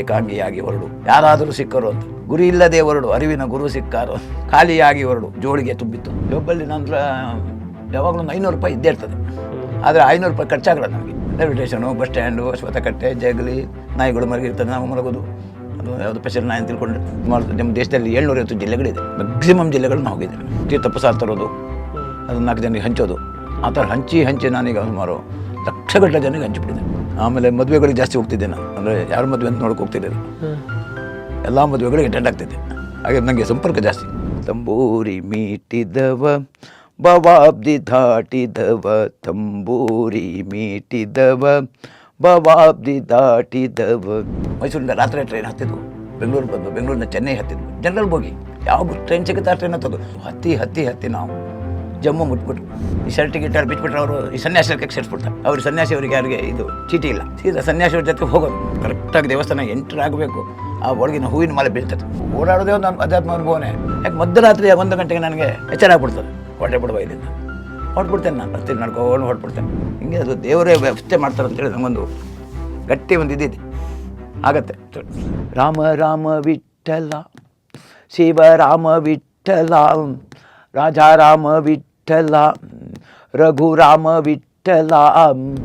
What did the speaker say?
ಏಕಾಂಗಿಯಾಗಿ ಹೊರಡು. ಯಾರಾದರೂ ಸಿಕ್ಕರು ಅಂತ. ಗುರಿ ಇಲ್ಲದೆ ಹೊರಡು. ಅರಿವಿನ ಗುರು ಸಿಕ್ಕಾರು ಖಾಲಿಯಾಗಿ ಹೊರಡು. ಜೋಳಿಗೆ ತುಂಬಿತ್ತು. ಜೋಬಲ್ಲಿ ನಂತರ, ಯಾವಾಗಲೂ ಒಂದು ಐನೂರು ರೂಪಾಯಿ ಇದ್ದೇ ಇರ್ತದೆ. ಆದರೆ ಐನೂರು ರೂಪಾಯಿ ಖರ್ಚಾಗಲ್ಲ ನಮಗೆ. ರೈಲ್ವೆ ಸ್ಟೇಷನು, ಬಸ್ ಸ್ಟ್ಯಾಂಡು ಸ್ವತಕಟ್ಟೆ ಜಗಲಿ, ನಾಯಿಗಳು ಮರಗಿರ್ತದೆ ನಾವು ಮಲಗೋದು. ಅದು ಯಾವುದು ಸ್ಪೆಷಲ್ ನಾಯಿ ತಿಳ್ಕೊಂಡು ನಮ್ಮ ದೇಶದಲ್ಲಿ ಏಳ್ನೂರೈವತ್ತು ಜಿಲ್ಲೆಗಳಿದೆ. ಮ್ಯಾಕ್ಸಿಮಮ್ ಜಿಲ್ಲೆಗಳು ನಾವು ಹೋಗಿದ್ದೇವೆ. ತೀರ್ಥ ಪ್ರಸಾದ ತರೋದು, ಅದನ್ನು ನಾಲ್ಕು ಜನರಿಗೆ ಹಂಚೋದು. ಆ ಥರ ಹಂಚಿ ಹಂಚಿ ನಾನೀಗ ಸುಮಾರು ಲಕ್ಷಗಟ್ಟಲೆ ಜನಕ್ಕೆ ಹಂಚಿಬಿಟ್ಟಿದೆ. ಆಮೇಲೆ ಮದುವೆಗಳಿಗೆ ಜಾಸ್ತಿ ಹೋಗ್ತಿದ್ದೆ ನಾನು. ಅಂದರೆ ಯಾರು ಮದುವೆ ಅಂತ ನೋಡಕ್ಕೆ ಹೋಗ್ತಿದ್ದೆ ಎಲ್ಲ ಮದುವೆಗಳಿಗೆ ಅಟೆಂಡ್ ಆಗ್ತಿದ್ದೆ. ಹಾಗೆ ನನಗೆ ಸಂಪರ್ಕ ಜಾಸ್ತಿ. ತಂಬೂರಿ ಮೀಟಿದವ ಬವಾಬ್ದಿ ದಾಟಿದವ ತಂಬೂರಿ ಮೀಟಿದವ ಬವಾಬ್ದಿ ದಾಟಿದವ. ಮೈಸೂರಿಂದ ರಾತ್ರಿ ಟ್ರೈನ್ ಹತ್ತಿದ್ವು. ಬೆಂಗಳೂರು ಬಂದು ಬೆಂಗಳೂರಿನ ಚೆನ್ನೈ ಹತ್ತಿದ್ವು. ಜನರಲ್ ಹೋಗಿ ಯಾವ ಟ್ರೈನ್ ಸಿಗುತ್ತೆ ಆ ಟ್ರೈನ್ ಹತ್ತೋದು. ಹತ್ತಿ ಹತ್ತಿ ಹತ್ತಿ ನಾವು. ಜಮ್ಮು ಮುಟ್ಬಿಟ್ರು. ಈ ಶರ್ಟ್ ಗಿಟ್ಟಲ್ಲಿ ಬಿಟ್ಬಿಟ್ರೆ ಅವರು ಈ ಸನ್ಯಾಸಿಗೆ ಸೇರಿಸ್ಬಿಡ್ತಾರೆ. ಅವ್ರು ಸನ್ಯಾಸಿ ಅವರಿಗೆ ಯಾರಿಗೆ ಇದು ಚೀಟಿ ಇಲ್ಲ. ಸೀದಾ ಸನ್ಯಾಸಿಯವ್ರ ಜೊತೆ ಹೋಗೋದು. ಕರೆಕ್ಟಾಗಿ ದೇವಸ್ಥಾನ ಎಂಟ್ರ್ ಆಗಬೇಕು. ಆ ಒಳಗಿನ ಹೂವಿನ ಮಾಲೆ ಬೀಳ್ತದೆ. ಓಡಾಡೋದೇ ಒಂದು ಅಧ್ಯಾತ್ಮ ಅನುಭವನೇ. ಯಾಕೆ ಮಧ್ಯರಾತ್ರಿ ಒಂದು ಗಂಟೆಗೆ ನನಗೆ ಎಚ್ಚರ ಆಗ್ಬಿಡ್ತದೆ. ಹೊಟ್ಟೆ ಬಿಡುವ ಇದರಿಂದ ಹೊಟ್ಬಿಡ್ತೇನೆ ನಾನು. ಬರ್ತೀನಿ ನಡ್ಕೊಂಡು ಹೊಟ್ಬಿಡ್ತೇನೆ ಹಿಂಗೆ ಅದು ದೇವರೇ ವ್ಯವಸ್ಥೆ ಮಾಡ್ತಾರೆ ಅಂತೇಳಿ ನನಗೊಂದು ಗಟ್ಟಿ ಒಂದು ಇದಿದೆ. ಆಗತ್ತೆ. ರಾಮ ರಾಮ ವಿಠಲ ಶಿವ ರಾಮ ವಿಠಲ ರಾಜ ರಾಮ ವಿಠಲ ರಘು ರಾಮ ವಿಠಲ